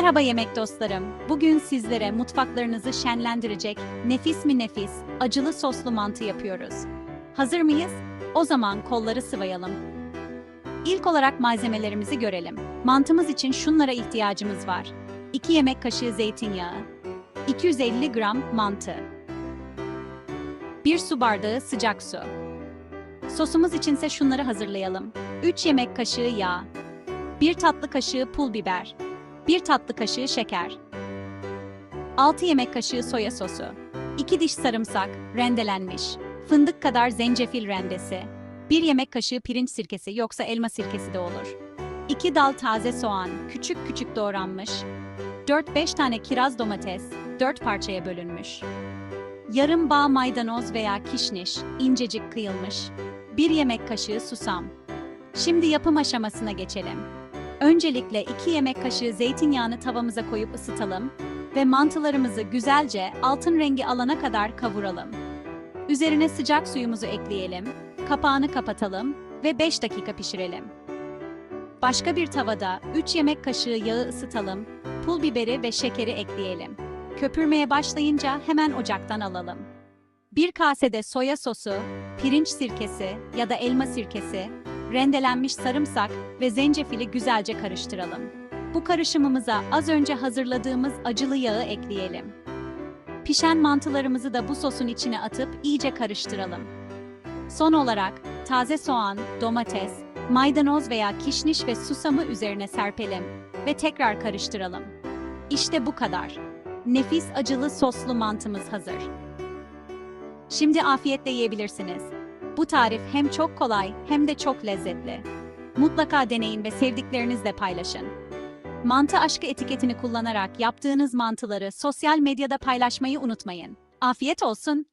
Merhaba yemek dostlarım. Bugün sizlere mutfaklarınızı şenlendirecek nefis mi nefis acılı soslu mantı yapıyoruz. Hazır mıyız? O zaman kolları sıvayalım. İlk olarak malzemelerimizi görelim. Mantımız için şunlara ihtiyacımız var. 2 yemek kaşığı zeytinyağı, 250 gram mantı, 1 su bardağı sıcak su. Sosumuz içinse şunları hazırlayalım. 3 yemek kaşığı yağ, 1 tatlı kaşığı pul biber, 1 tatlı kaşığı şeker, 6 yemek kaşığı soya sosu, 2 diş sarımsak, rendelenmiş, fındık kadar zencefil rendesi, 1 yemek kaşığı pirinç sirkesi yoksa elma sirkesi de olur. 2 dal taze soğan, küçük küçük doğranmış, 4-5 tane kiraz domates, 4 parçaya bölünmüş. Yarım bağ maydanoz veya kişniş, incecik kıyılmış, 1 yemek kaşığı susam. Şimdi yapım aşamasına geçelim. Öncelikle 2 yemek kaşığı zeytinyağını tavamıza koyup ısıtalım ve mantılarımızı güzelce altın rengi alana kadar kavuralım. Üzerine sıcak suyumuzu ekleyelim, kapağını kapatalım ve 5 dakika pişirelim. Başka bir tavada 3 yemek kaşığı yağı ısıtalım, pul biberi ve şekeri ekleyelim. Köpürmeye başlayınca hemen ocaktan alalım. Bir kasede soya sosu, pirinç sirkesi ya da elma sirkesi, rendelenmiş sarımsak ve zencefili güzelce karıştıralım. Bu karışımımıza az önce hazırladığımız acılı yağı ekleyelim. Pişen mantılarımızı da bu sosun içine atıp iyice karıştıralım. Son olarak taze soğan, domates, maydanoz veya kişniş ve susamı üzerine serpelim ve tekrar karıştıralım. İşte bu kadar. Nefis acılı soslu mantımız hazır. Şimdi afiyetle yiyebilirsiniz. Bu tarif hem çok kolay hem de çok lezzetli. Mutlaka deneyin ve sevdiklerinizle paylaşın. Mantı aşkı etiketini kullanarak yaptığınız mantıları sosyal medyada paylaşmayı unutmayın. Afiyet olsun.